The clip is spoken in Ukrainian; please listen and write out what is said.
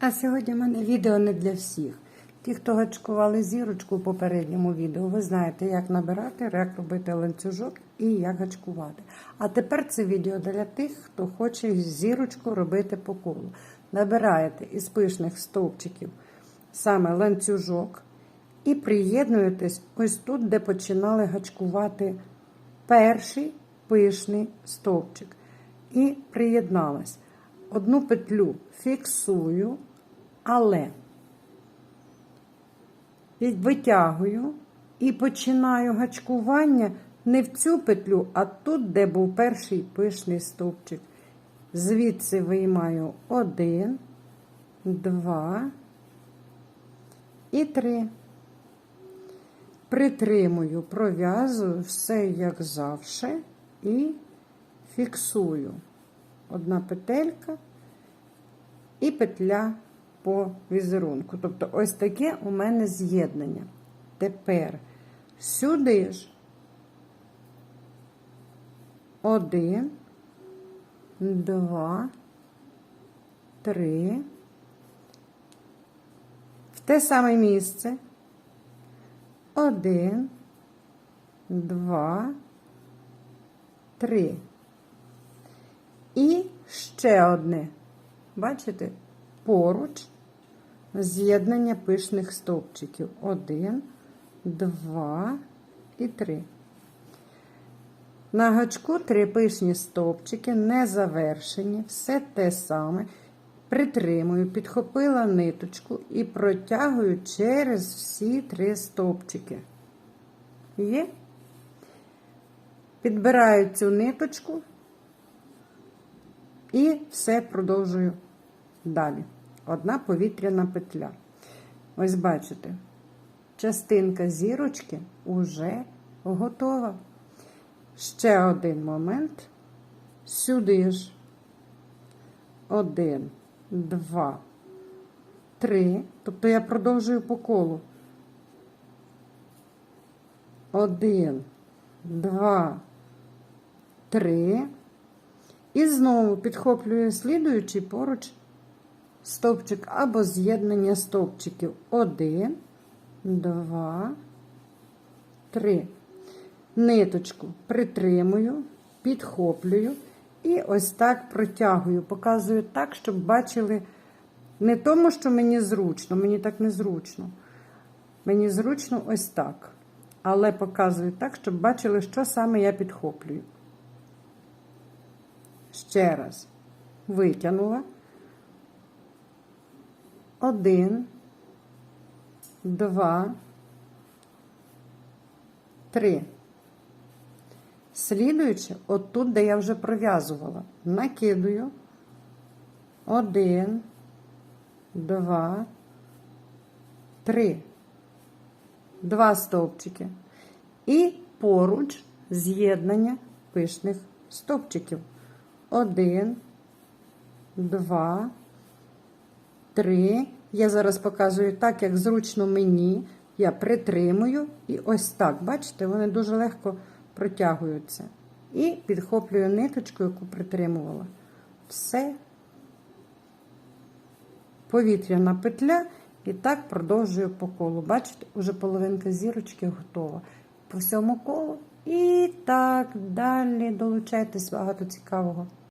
А сьогодні в мене відео не для всіх. Ті, хто гачкували зірочку в попередньому відео, ви знаєте, як набирати, як робити ланцюжок і як гачкувати. А тепер це відео для тих, хто хоче зірочку робити по колу. Набираєте із пишних стовпчиків саме ланцюжок і приєднуєтесь ось тут, де починали гачкувати перший пишний стовпчик. І приєдналась. Одну петлю фіксую, але витягую і починаю гачкування не в цю петлю, а тут, де був перший пишний стовпчик. Звідси виймаю один, два і три. Притримую, пров'язую все як завше і фіксую. Одна петелька і петля по візерунку. Тобто, ось таке у мене з'єднання. Тепер сюди ж один, два, три. В те саме місце. Один, два, три. І ще одне. Бачите? Поруч з'єднання пишних стовпчиків. Один, два і три. На гачку три пишні стовпчики, не завершені, все те саме. Притримую, підхопила ниточку і протягую через всі три стовпчики. Є? Підбираю цю ниточку і все продовжую далі. Одна повітряна петля. Ось бачите, частинка зірочки вже готова. Ще один момент. Сюди ж. Один, два, три. Тобто я продовжую по колу. Один, два, три. І знову підхоплюю слідуючий поруч стовпчик або з'єднання стовпчиків. Один, два, три. Ниточку притримую, підхоплюю і ось так протягую. Показую так, щоб бачили не тому, що мені зручно, мені так не зручно. Мені зручно ось так. Але показую так, щоб бачили, що саме я підхоплюю. Ще раз витягнула. Один, два, три. Слідуючи, отут, де я вже пров'язувала, накидую. Один, два, три. Два стовпчики. І поруч з'єднання пишних стовпчиків. Один, два, три. Я зараз показую так, як зручно мені. Я притримую і ось так. Бачите, вони дуже легко протягуються. І підхоплюю ниточку, яку притримувала. Все. Повітряна петля. І так продовжую по колу. Бачите, уже половинка зірочки готова. По всьому колу. І так далі долучайтесь багато цікавого.